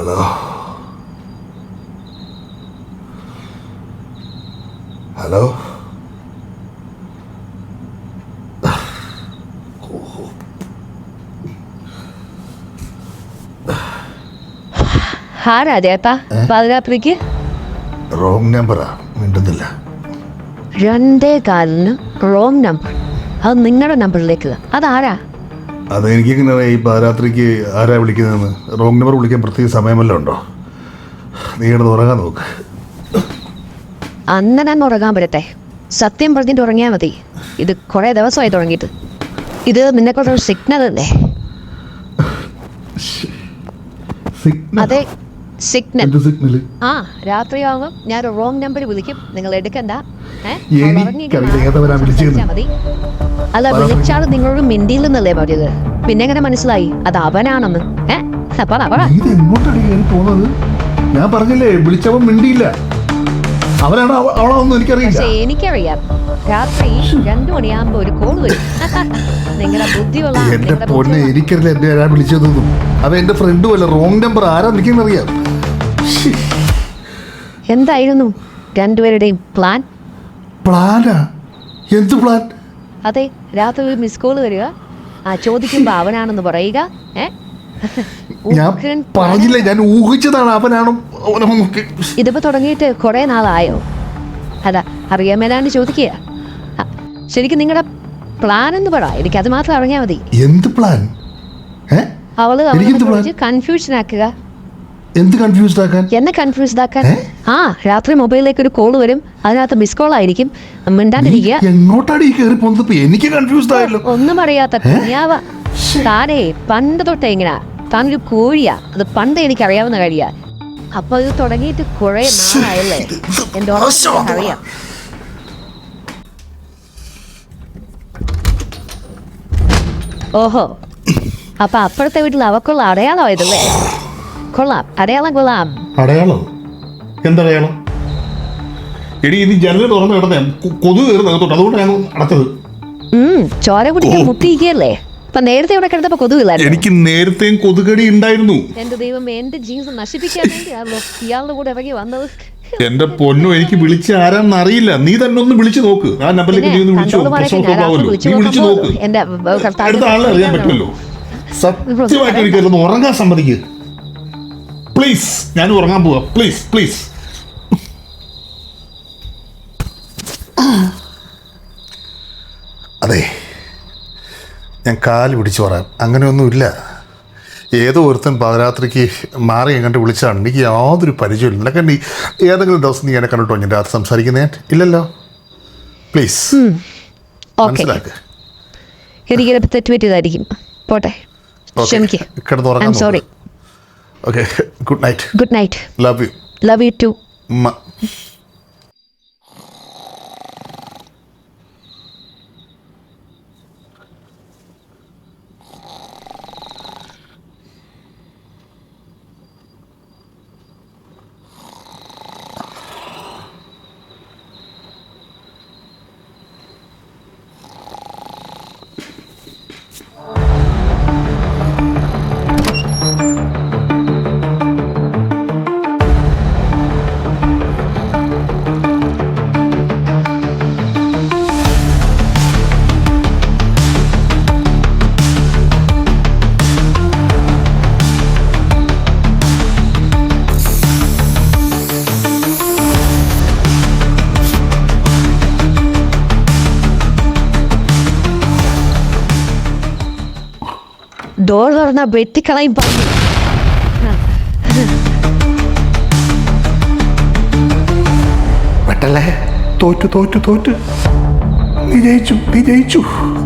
അല്ലോ ഹലോ? ആരാതേപ്പാ പാതിരാത്രിക്ക്? റോങ് നമ്പറാ. മിണ്ടുന്നില്ല. രണ്ടേ കാലിന് റോങ് നമ്പർ. അത് നിങ്ങളുടെ നമ്പറിലേക്ക് അതാരാ? അത് എനിക്ക് ഇങ്ങനെ ഈ പാരാത്രിക്ക് ആരാ വിളിക്കുന്നതെന്ന്? റോങ് നമ്പർ വിളിക്കാൻ പ്രത്യേക സമയമല്ലോ ഉണ്ടോ? നീ കിടന്ന് ഉറങ്ങാൻ നോക്ക്. അന്ന് ഞാൻ ഉറങ്ങാൻ പറ്റട്ടെ. സത്യം പറഞ്ഞിട്ട് ഉറങ്ങിയാൽ മതി. ഇത് കുറേ ദിവസമായി തുടങ്ങിയിട്ട്. ഇത് നിന്നെക്കൊണ്ടൊരു സിഗ്നൽ അല്ലേ? അതെ സിഗ്നൽ ആ രാത്രിയാവുമ്പോൾ ഞാൻ റോങ് നമ്പർ വിളിക്കും. നിങ്ങൾ എടുക്കണ്ട. ഏ? ഉറങ്ങി മതി. അല്ല വിളിച്ചാണ് നിങ്ങളോട് മിണ്ടിയില്ലെന്നല്ലേ പറഞ്ഞത്? പിന്നെ എങ്ങനെ മനസ്സിലായി? അത് അവനാണെന്ന്. ഏ? പറ പറ. നീ ഇത് എങ്ങോട്ടാണ് കയറി പോകുന്നത് ഞാൻ പറഞ്ഞില്ലേ വിളിച്ചവൻ മിണ്ടിയില്ല. അവനാണ് അവ- അവളാണെന്ന് എനിക്കറിയില്ല. പക്ഷെ എനിക്കറിയാം. രാത്രി രണ്ടു മണിയാകുമ്പോ ഒരു കോൾ വരും. നിങ്ങളുടെ ബുദ്ധിയുള്ള എന്റെ നിങ്ങളുടെ പൊന്നെ ബുദ്ധിയുള്ള- എനിക്കറിയില്ല എന്നെ ആരാ വിളിച്ചതെന്നും. അവൻ എന്റെ ഫ്രണ്ടും അല്ല റോങ് നമ്പർ ആരാ എന്തായിരുന്നു രണ്ടുപേരുടെയും പ്ലാൻ പ്ലാനാ എന്ത് പ്ലാൻ അതെ രാത്രി ഒരു മിസ് കോൾ വരിക. ആ ചോദിക്കുമ്പോ അവനാണെന്ന് പറയുക. ഞാൻ പറഞ്ഞില്ല ഞാൻ ഊഹിച്ചതാണ് അവനാണോ ഇതിപ്പോ തുടങ്ങിയിട്ട് കുറെ നാളായോ? അതാ അറിയാൻ മേലാണ്ട് ചോദിക്കുക. ശരിക്കും നിങ്ങളുടെ പ്ലാൻ എന്ന് പറ. അത് മാത്രം അറിഞ്ഞാൽ മതി. എന്ത് പ്ലാൻ അവൾ കൺഫ്യൂഷൻ ആക്കുക. എന്ത് കൺഫ്യൂസ്ഡ് ആക്കാൻ? എന്നെ കൺഫ്യൂസ്ഡ് ആക്കാൻ? ആ രാത്രി മൊബൈലിലേക്ക് ഒരു കോൾ വരും. അതിനകത്ത് മിസ് കോൾ ആയിരിക്കും. നീ മിണ്ടാണ്ടിരിക്കുക എങ്ങോട്ടാണ് ഈ കയറി പോകുന്നത്? ഇപ്പൊ എനിക്ക് കൺഫ്യൂസ്ഡ് ആയല്ലോ. ഒന്നും അറിയാത്ത കുഞ്ഞാവ. താനേ പണ്ട് തൊട്ടേ എങ്ങനാ താനൊരു കോഴിയാ. അത് പണ്ട് എനിക്ക് അറിയാവുന്ന കാര്യ അപ്പൊ ഇത് തുടങ്ങിയിട്ട് കുറെ നാളായല്ലേ? എന്റെ അറിയാം ഓഹോ. അപ്പൊ അപ്പുറത്തെ വീട്ടിൽ അവക്കുള്ള അടയാളമായതല്ലേ? കൊള്ളാം. അടയാളം കൊള്ളാം. അടയാളം? എന്തടയാളം എടി ഇനി ജനൽ തുറന്നു കിടന്നേ. കൊതു കയറുന്ന അകത്തോട്ട്. അതുകൊണ്ട് ഞാൻ അടച്ചത്. ചോര കുടിക്കാൻ മുട്ടിയിരിക്കുകയല്ലേ അപ്പൊ നേരത്തെ ഇവിടെ കിടന്നപ്പോ കൊതുകില്ലായിരുന്നു എനിക്ക് നേരത്തെയും കൊതുകടി ഉണ്ടായിരുന്നു. എന്റെ ദൈവം എന്റെ ജീൻസ് നശിപ്പിക്കാൻ വേണ്ടിയാണല്ലോ ഇയാളുടെ കൂടെ ഇറങ്ങി വന്നത്. എന്റെ പൊന്നു എനിക്ക് വിളിച്ച ആരാന്ന് അറിയില്ല. നീ തന്നെ ഒന്ന് വിളിച്ചു നോക്ക്. ആ നമ്പറിലേക്ക് നീ ഒന്ന് വിളിച്ചു നീ വിളിച്ചു നോക്ക്. അടുത്ത ആളെ അറിയാൻ പറ്റുമല്ലോ. സത്യമായിട്ട് എനിക്ക് ഇരുന്ന് ഉറങ്ങാൻ സമ്മതിക്ക്. പ്ലീസ് ഞാൻ ഉറങ്ങാൻ പോവാ. പ്ലീസ് പ്ലീസ് അതെ ഞാൻ കാൽ പിടിച്ചു പറയാം. അങ്ങനെയൊന്നുമില്ല. ഏതോ ഒരുത്തൻ പാതിരാത്രിക്ക് മാറി എങ്ങോട്ട് വിളിച്ചാണ്. എനിക്ക് യാതൊരു പരിചയമില്ല നിനക്ക് നീ ഏതെങ്കിലും ദിവസം നീ എന്നെ കണ്ടിട്ടോ? ഞാൻ രാത്രി സംസാരിക്കുന്നേ? ഇല്ലല്ലോ. Please okay. മനസ്സിലാക്ക്. എനിക്ക് ചിലപ്പോൾ തെറ്റുപറ്റിയതായിരിക്കും. പോട്ടെ. Sorry okay. good night good night love you love you too ഉമ്മ ഡോർ തുറന്ന വെട്ടിക്കളയും പറഞ്ഞു വെട്ടല്ലേ? തോറ്റു തോറ്റു തോറ്റു. വിജയിച്ചു ജയിച്ചു നീ ജയിച്ചു. പ്ലീസ്